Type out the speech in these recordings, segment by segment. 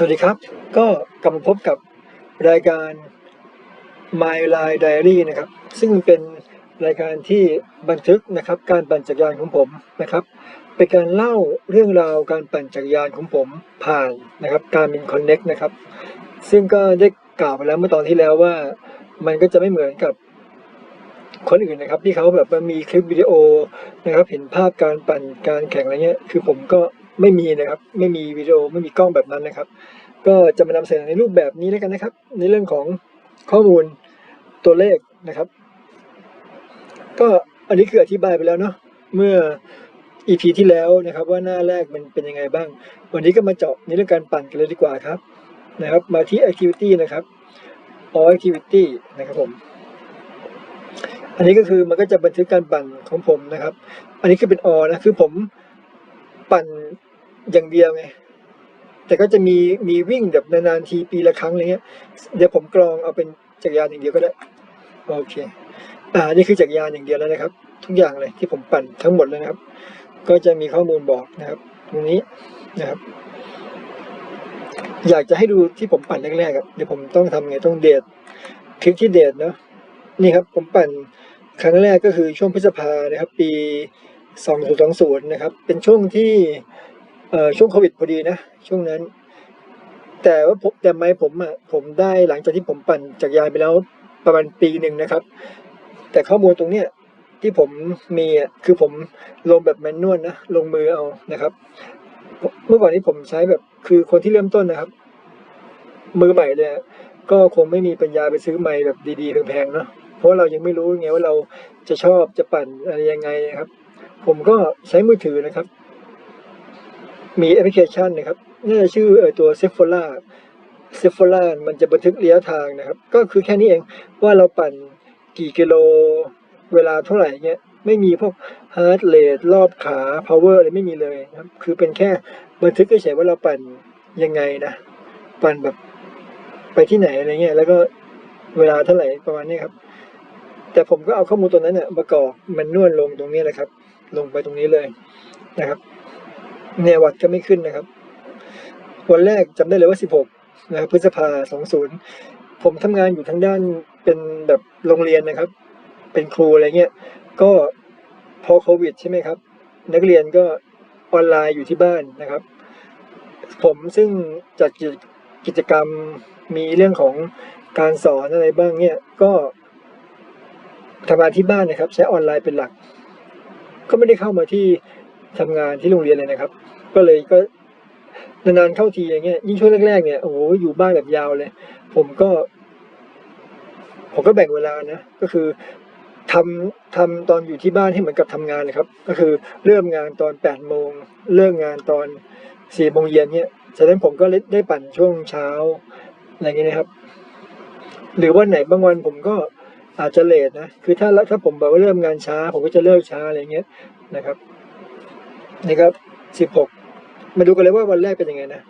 สวัสดีครับ ก็กลับมาพบกับรายการ My Line Diary นะครับ ซึ่งเป็นรายการที่บันทึกนะครับการปั่นจักรยานของผมนะครับ เป็นการเล่าเรื่องราวการปั่นจักรยานของผมผ่านนะครับการมินคอนเน็กนะครับ ซึ่งก็ได้กล่าวไปแล้วเมื่อตอนที่แล้วว่า มันก็จะไม่เหมือนกับคนอื่นนะครับ ที่เขาแบบมีคลิปวิดีโอนะครับ เห็นภาพการปั่นการแข่งอะไรเงี้ย คือผมก็ ไม่มีนะครับ ไม่มีวิดีโอไม่มีกล้องแบบนั้นนะครับ ก็จะมานำเสนอในรูปแบบนี้แล้วกันนะครับ ในเรื่องของข้อมูลตัวเลขนะครับ ก็อันนี้คืออธิบายไปแล้วเนาะเมื่อ EP ที่แล้วนะครับ ว่าหน้าแรกมันเป็นยังไงบ้าง วันนี้ก็มาเจาะในเรื่องการปั่นกันเลยดีกว่าครับนะครับ มาที่ activity นะครับ all activity นะครับผมอันนี้ก็คือมันก็จะบันทึกการปั่นของผมนะครับ อันนี้คือเป็น all นะ คือผมปั่น อย่างเดียวไงแต่ก็จะมีมีวิ่งแบบนานๆทีปีละครั้งอะไรเงี้ย เดี๋ยวผมกรองเอาเป็นจักรยานอย่างเดียวก็ได้ โอเค อ่านี่คือจักรยานอย่างเดียวแล้วนะครับ ทุกอย่างเลยที่ผมปั่นทั้งหมดเลยนะครับ ก็จะมีข้อมูลบอกนะครับ ตรงนี้นะครับ อยากจะให้ดูที่ผมปั่นแรกๆอะเดี๋ยวผมต้องทำไงต้องเดทคลิกที่เดทเนาะนี่ครับผมปั่นครั้งแรกก็คือช่วงพฤษภานะครับ ปี 2020 นะครับ เป็นช่วงที่ ช่วงโควิดพอดีนะ ช่วงนั้น แต่ว่าผมแต่ไม่ผมอะผมได้หลังจากที่ผมปั่นจักรยานไปแล้วประมาณปีหนึ่งนะครับ แต่ข้อมูลตรงเนี้ยที่ผมมีอะคือผมลงแบบแมนนวลนะลงมือเอานะครับ เมื่อก่อนนี้ผมใช้แบบคือคนที่เริ่มต้นนะครับ มือใหม่เลยก็คงไม่มีปัญญาไปซื้อไม้แบบดีๆแพงๆเนาะเพราะเรายังไม่รู้ไงว่าเราจะชอบจะปั่นอะไรยังไงนะครับ ผมก็ใช้มือถือนะครับ มีแอปพลิเคชันนะครับน่าจะชื่อตัวเซฟโฟล่าเซฟโฟล่ามันจะบันทึกระยะทางนะครับ ก็คือแค่นี้เองว่าเราปั่นกี่กิโลเวลาเท่าไหร่เงี้ยไม่มีพวกฮาร์ดเรทรอบขา power อร์อะไรไม่มีเลยครับ คือเป็นแค่บันทึกเฉยๆว่าเราปั่นยังไงนะ ปั่นแบบไปที่ไหนอะไรเงี้ยแล้วก็เวลาเท่าไหร่ประมาณนี้ครับ แต่ผมก็เอาข้อมูลตัวนั้นเนี่ยมากอกมันนวลลงตรงนี้แหละครับ ลงไปตรงนี้เลยนะครับ เนี่ยวัดก็ไม่ขึ้นนะครับ วันแรกจำได้เลยว่า 16นะครับพฤษภา20 ผมทำงานอยู่ทางด้านเป็นแบบโรงเรียนนะครับ เป็นครูอะไรเงี้ยก็พอโควิดใช่ไหมครับ นักเรียนก็ออนไลน์อยู่ที่บ้านนะครับ ผมซึ่งจัดกิจกิจกรรมมีเรื่องของการสอนอะไรบ้างเนี่ยก็ทำงานที่บ้านนะครับ ใช้ออนไลน์เป็นหลัก ก็ไม่ได้เข้ามาที่ ทำงานที่โรงเรียนเลยนะครับ ก็เลยก็นานๆเข้าทีอย่างเงี้ยยิ่งช่วงแรกๆเนี่ยโอ้โหอยู่บ้านแบบยาวเลย ผมก็ ผมก็แบ่งเวลานะก็คือทำทำตอนอยู่ที่บ้านให้เหมือนกับทำงานนะครับ ก็คือเริ่มงานตอนแปดโมงเลิกงานตอนสี่โมงเย็นเนี่ยฉะนั้นผมก็ได้ปั่นช่วงเช้าอะไรเงี้ยนะครับ หรือวันไหนบางวันผมก็อาจจะเลทนะ คือถ้าถ้าผมแบบว่าเริ่มงานช้า ผมก็จะเลิกช้าอะไรเงี้ยนะครับ นี่ครับสิบหกมาดูกันเลยว่าวันแรกเป็นยังไงนะ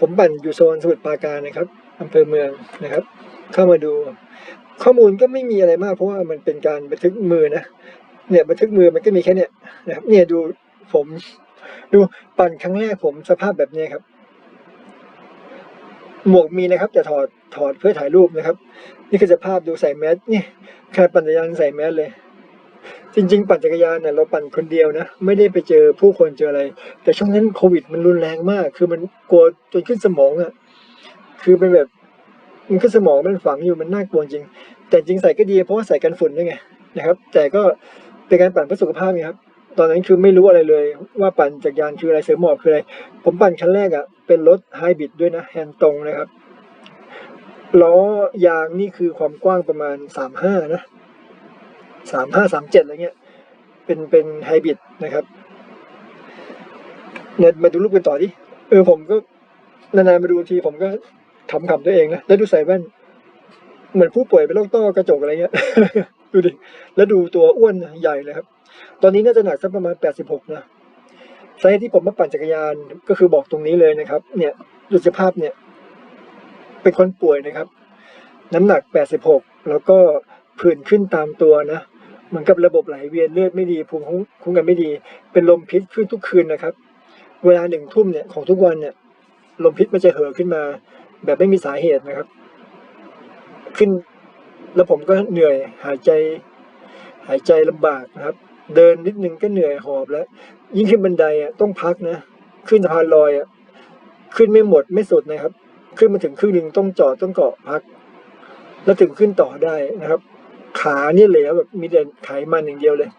ผมปั่นอยู่โซนสมุทรปราการนะครับอำเภอเมืองนะครับ เข้ามาดู ข้อมูลก็ไม่มีอะไรมากเพราะว่ามันเป็นการบันทึกมือนะ เนี่ยบันทึกมือมันก็มีแค่เนี้ยนะครับ เนี่ยดูผมดูปั่นครั้งแรกผมสภาพแบบนี้ครับ หมวกมีนะครับแต่ถอดถอดเพื่อถ่ายรูปนะครับ นี่คือสภาพดูใส่แมสนี่ขนาดปั่นจักรยานใส่แมสเลย จริง ๆ ปั่นจักรยานเนี่ยเราปั่นคนเดียวนะ ไม่ได้ไปเจอผู้คนเจออะไร แต่ช่วงนั้นโควิดมันรุนแรงมาก คือมันกลัวจนขึ้นสมองอะ่ะคือเป็นแบบมันขึ้นสมองมันฝังอยู่มันน่ากลัวจริง แต่จริงใส่ก็ดีเพราะว่าใส่กันฝุ่นด้วยไงนะครับ แต่ก็เป็นการปั่นเพื่อสุขภาพไงครับตอนนั้นคือไม่รู้อะไรเลย ว่าปั่นจักรยานคืออะไรเสริมหมอบคืออะไร ผมปั่นคันแรกอะ่ะเป็นรถไฮบริดด้วยนะแฮนด์ตรงนะครับล้อยางนี่คือความกว้างประมาณสามห้านะ สามห้าสามเจ็ดอะไรเงี้ย เป็นเป็นไฮบริดนะครับเนี่ยมาดูรูปกันต่อดิเออผมก็นานๆมาดูทีผมก็ขำๆตัวเองนะแล้วดูใส่แว่น เหมือนผู้ป่วยเป็นโรคต้อกระจกอะไรเงี้ย ดูดิ แล้วดูตัวอ้วนใหญ่เลยครับ ตอนนี้น่าจะหนักสักประมาณแปดสิบหกนะสาเหตุที่ผมมาปั่นจักรยานก็คือบอกตรงนี้เลยนะครับ เนี่ยดูสภาพเนี่ย เป็นคนป่วยนะครับ น้ำหนักแปดสิบหกแล้วก็ผื่นขึ้นตามตัวนะ เหมือนกับระบบไหลเวียนเลือดไม่ดีภูมิคุ้มกันไม่ดี เป็นลมพิษขึ้นทุกคืนนะครับ เวลาหนึ่งทุ่มเนี่ยของทุกวันเนี่ยลมพิษมันจะเห่อขึ้นมา แบบไม่มีสาเหตุนะครับ ขึ้นแล้วผมก็เหนื่อยหายใจ หายใจลำบากนะครับ เดินนิดนึงก็เหนื่อยหอบแล้ว ยิ่งขึ้นบันไดอะต้องพักนะ ขึ้นสะพานลอยอะขึ้นไม่หมดไม่สุดนะครับ ขึ้นมาถึงครึ่งหนึ่งต้องจอดต้องเกาะพัก แล้วถึงขึ้นต่อได้นะครับ ขาเนี่ยเหลวแบบมีแต่ไขมันอย่างเดียวเลย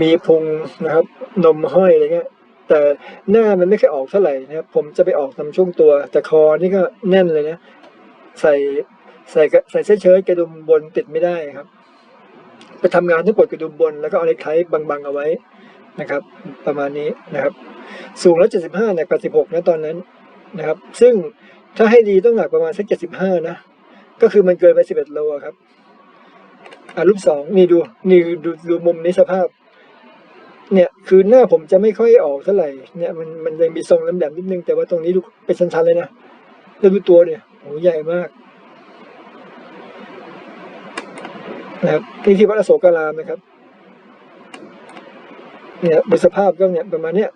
มีพุงนะครับ นมห้อยอะไรเงี้ย แต่หน้ามันไม่ค่อยออกเท่าไหร่นะครับ ผมจะไปออกตามช่วงตัว แต่คอนี่ก็แน่นเลยนะใส่ใส่ใส่เสื้อเชิ้ตกระดุมบนติดไม่ได้ครับ ไปทำงานต้องปลดกระดุมบน แล้วก็เอาเนคไทบังๆเอาไว้นะครับ ประมาณนี้นะครับ สูงแล้วเจ็ดสิบห้าหนักแปดสิบหกนะตอนนั้นนะครับ ซึ่งถ้าให้ดีต้องหนักประมาณสักเจ็ดสิบห้านะ ก็คือมันเกินไปสิบเอ็ดโลครับ อ่ารูปสองนี่ดูนี่ดูดูมุมนี้สภาพ เนี่ยคือหน้าผมจะไม่ค่อยออกเท่าไหร่เนี่ยมันมันยังมีทรงแหลมๆนิดนึงแต่ว่าตรงนี้ดูเป็นชันๆเลยนะแล้วดูตัวเนี่ยโหใหญ่มากนะครับนี่ที่วัดอโศการามนะครับ เนี่ยเป็นสภาพก็เนี่ยประมาณเนี้ย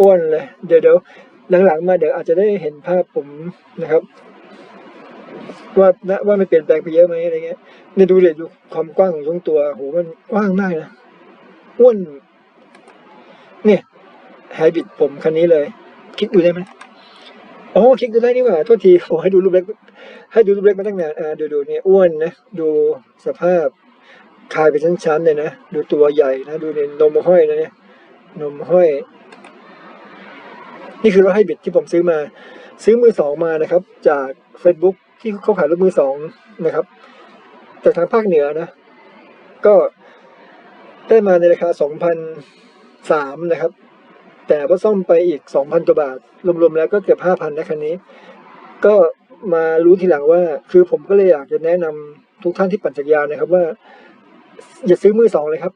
อ้วนเลย เดี๋ยวเดี๋ยวหลังๆมาเดี๋ยวอาจจะได้เห็นภาพผมนะครับ ว่านะว่ามันเปลี่ยนแปลงไปเยอะไหมอะไรเงี้ยเนี่ยดูเลยดูความกว้างของช่วงตัวโหมันกว้างมากนะอ้วน เนี่ยไฮบริดผมคันนี้เลย คลิกดูได้ไหมอ๋อคลิกดูได้นี่หว่าโทษทีผมให้ดูรูปเล็ก ให้ดูรูปเล็กมาตั้งนานอ่าดูดูเนี่ยอ้วนนะดูสภาพคายเป็นชั้นๆเลยนะดูตัวใหญ่นะดูเนี่ยนมห้อยนะเนี่ยนมห้อย นี่คือรถไฮบริดที่ผมซื้อมา ซื้อมือสองมานะครับ จาก Facebook ที่เขาขายรถมือสองนะครับ จากทางภาคเหนือนะ ก็ได้มาในราคาสองพันสามนะครับ แต่ว่าซ่อมไปอีกสองพันกว่าบาท รวมๆแล้วก็เกือบห้าพันนะคันนี้ ก็มารู้ทีหลังว่า คือผมก็เลยอยากจะแนะนำทุกท่านที่ปั่นจักรยานนะครับว่า อย่าซื้อมือสองเลยครับ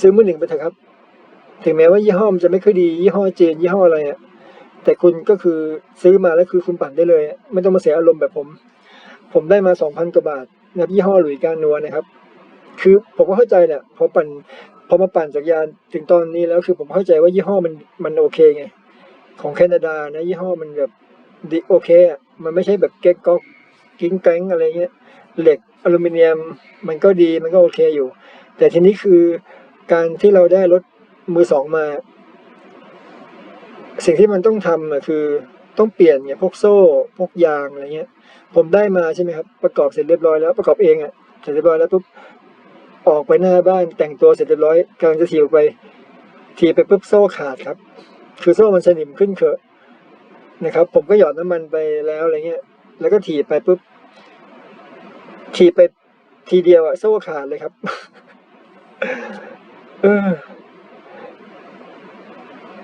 ซื้อมือหนึ่งไปเถอะครับ ถึงแม้ว่ายี่ห้อมันจะไม่ค่อยดียี่ห้อเจนยี่ห้ออะไรอะ แต่คุณก็คือซื้อมาแล้วคือคุณปั่นได้เลย ไม่ต้องมาเสียอารมณ์แบบผม ผมได้มาสองพันกว่าบาทนะยี่ห้อหลุยการนัวนะครับ คือผมก็เข้าใจแหละพอปั่นพอมาปั่นจักรยานถึงตอนนี้แล้วคือผมเข้าใจว่ายี่ห้อมันมันโอเคไงของแคนาดานะยี่ห้อมันแบบดีโอเคอะมันไม่ใช่แบบเก๊กก๊อกกิ้งแก๊งอะไรเงี้ยเหล็กอลูมิเนียมมันก็ดีมันก็โอเคอยู่ แต่ทีนี้คือการที่เราได้รถมือสองมา สิ่งที่มันต้องทำอะคือต้องเปลี่ยนเนี่ยพวกโซ่พวกยางอะไรเงี้ย ผมได้มาใช่ไหมครับ ประกอบเสร็จเรียบร้อยแล้วประกอบเองอะเสร็จเรียบร้อยแล้วปุ๊บออกไปหน้าบ้านแต่งตัวเสร็จเรียบร้อยกำลังจะถีบไปถีบไปปุ๊บโซ่ขาดครับ คือโซ่มันสนิมขึ้นเขอะนะครับ ผมก็หยอดน้ำมันไปแล้วอะไรเงี้ย แล้วก็ถีบไปปุ๊บถีบไปทีเดียวอะโซ่ขาดเลยครับ เออ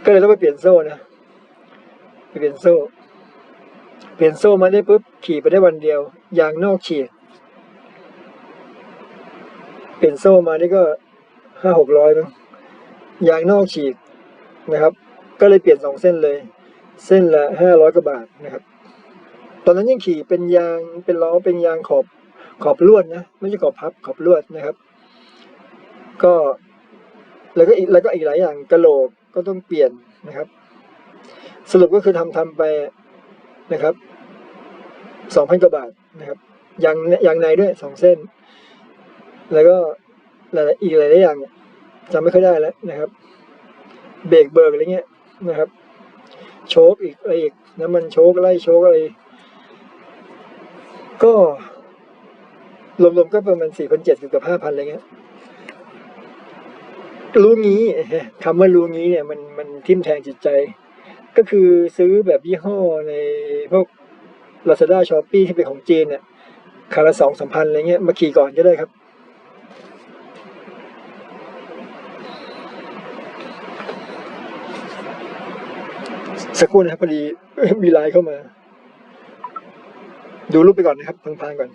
ก็เลยต้องไปเปลี่ยนโซ่นะไปเปลี่ยนโซ่ เปลี่ยนโซ่มาได้ปุ๊บขี่ไปได้วันเดียวยางนอกฉีกเปลี่ยนโซ่มานี่ก็ห้าหกร้อยมั้งยางนอกฉีกนะครับ ก็เลยเปลี่ยนสองเส้นเลย เส้นละห้าร้อยกว่าบาทนะครับ ตอนนั้นยังขี่เป็นยางเป็นล้อเป็นยางขอบขอบลวดนะ ไม่ใช่ขอบพับขอบลวดนะครับ ก็ แล้วก็อีกแล้วก็อีกหลายอย่างกระโหลกก็ต้องเปลี่ยนนะครับ สรุปก็คือทำทำไปนะครับสองพันกว่าบาทนะครับยางยางในด้วยสองเส้น แล้วก็หลายอีกหลายอย่างจำไม่ค่อยได้แล้วนะครับ เบรกเบิร์กอะไรเงี้ยนะครับ โชคอีกอะไรอีกน้ำมันโชคไล่โชคอะไรก็รวมๆก็ประมาณสี่พันเจ็ดกับห้าพันอะไรเงี้ย รู้งี้คำว่ารู้งี้เนี่ยมันมันทิ่มแทงจิตใจ ก็คือซื้อแบบยี่ห้อในพวก Lazada s h o p e e ที่เป็นของจีนเนี่ยคาละสองสามพันอะไรเงี้ยมาขี่ก่อนก็ได้ครับ สักครู่นะครับพอดีมีไลน์เข้ามา ดูรูปไปก่อนนะครับพังๆก่อน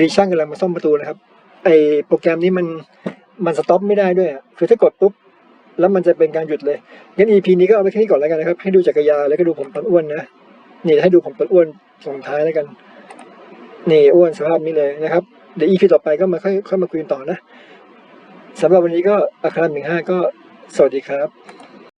ดีช่างกำลังมาซ่อมประตูนะครับ ไอโปรแกรมนี้มันมันสต็อปไม่ได้ด้วยอะคือถ้ากดปุ๊บแล้วมันจะเป็นการหยุดเลยงั้น EP นี้ก็เอาไว้แค่นี้ก่อนแล้วกันนะครับ ให้ดูจักรยานแล้วก็ดูผมตอนอ้วนนะนี่ให้ดูผมตอนอ้วนส่งท้ายแล้วกัน นี่อ้วนสภาพนี้เลยนะครับเดี๋ยว EP ต่อไปก็มาค่อยค่อยมาคุยต่อนะสำหรับวันนี้ก็อัคารหนึ่งห้าก็สวัสดีครับ